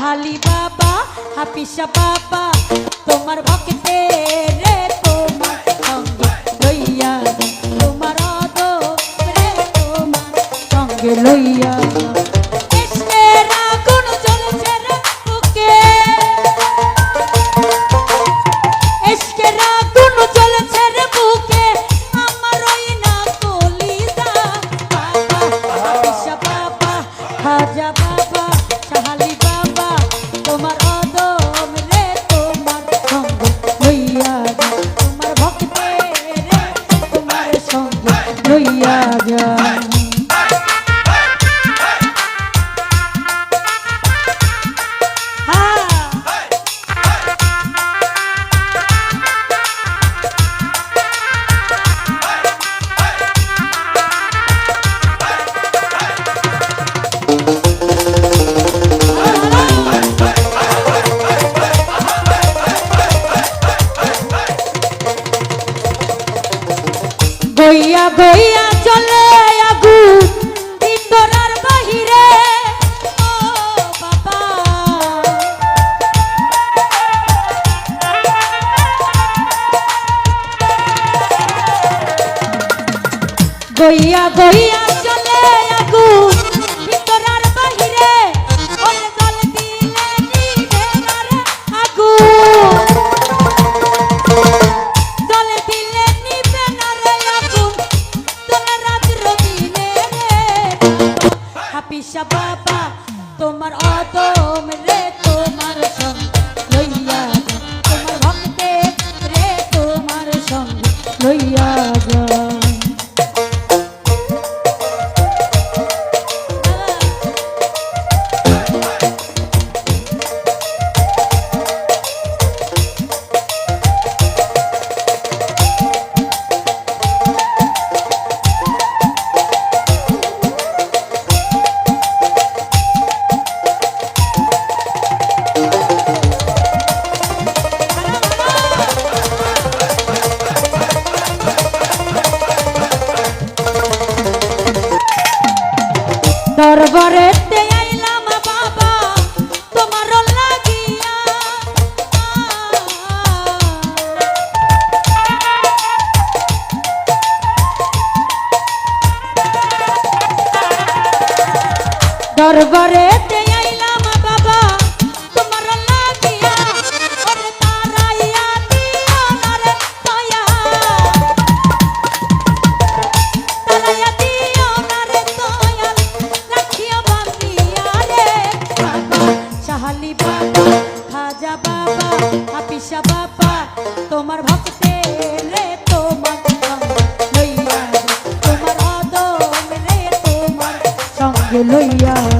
হালি বাবা হাপিসা বাবা, তোমার ভক্তে রে তোমার সঙ্গে লইয়া, তোমার রে তোমার সঙ্গে লইয়া। বইয়া বইয়া চলে আগুন ইন্দোরার বাহিরে। ও বাবা। বইয়া বইয়া 可以呀 দরবারে লইয়া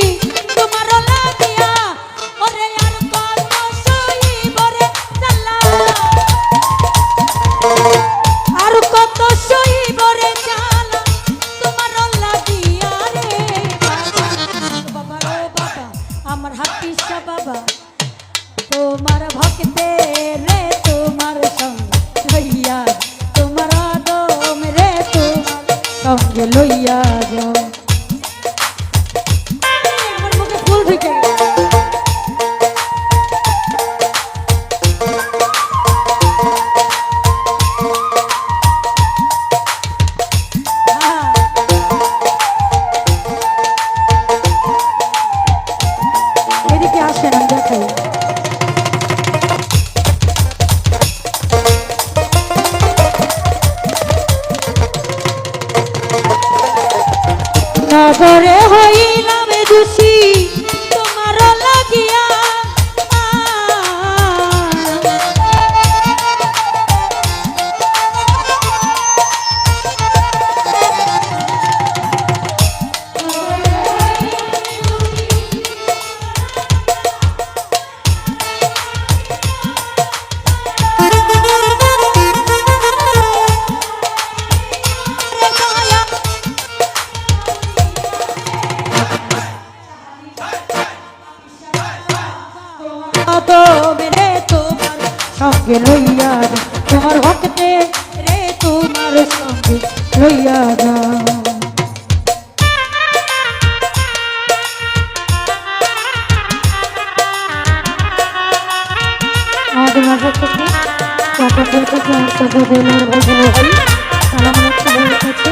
সঙ্গে লইয়া সাগরে হইলাম দোষী। সঙ্গে লইয়া তোমার ভক্তে রে তোমার সঙ্গে লইয়া যা। তোমার ভক্তকে কথা বলতে চাই, কথা বলার ভালো হয় আমার একটা ভালো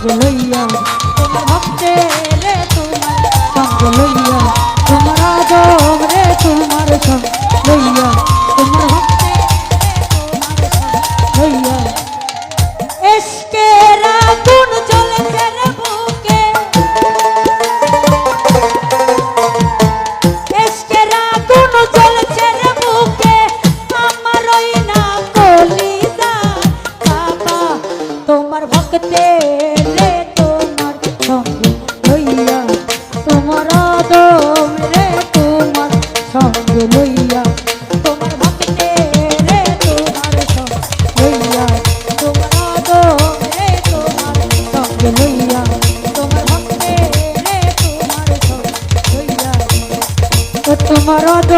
সঙ্গ লইয়া তোমার ভক্তে রে তোমার সঙ্গ লইয়া তোমার তোমার সঙ্গ লইয়া তোমার মরদ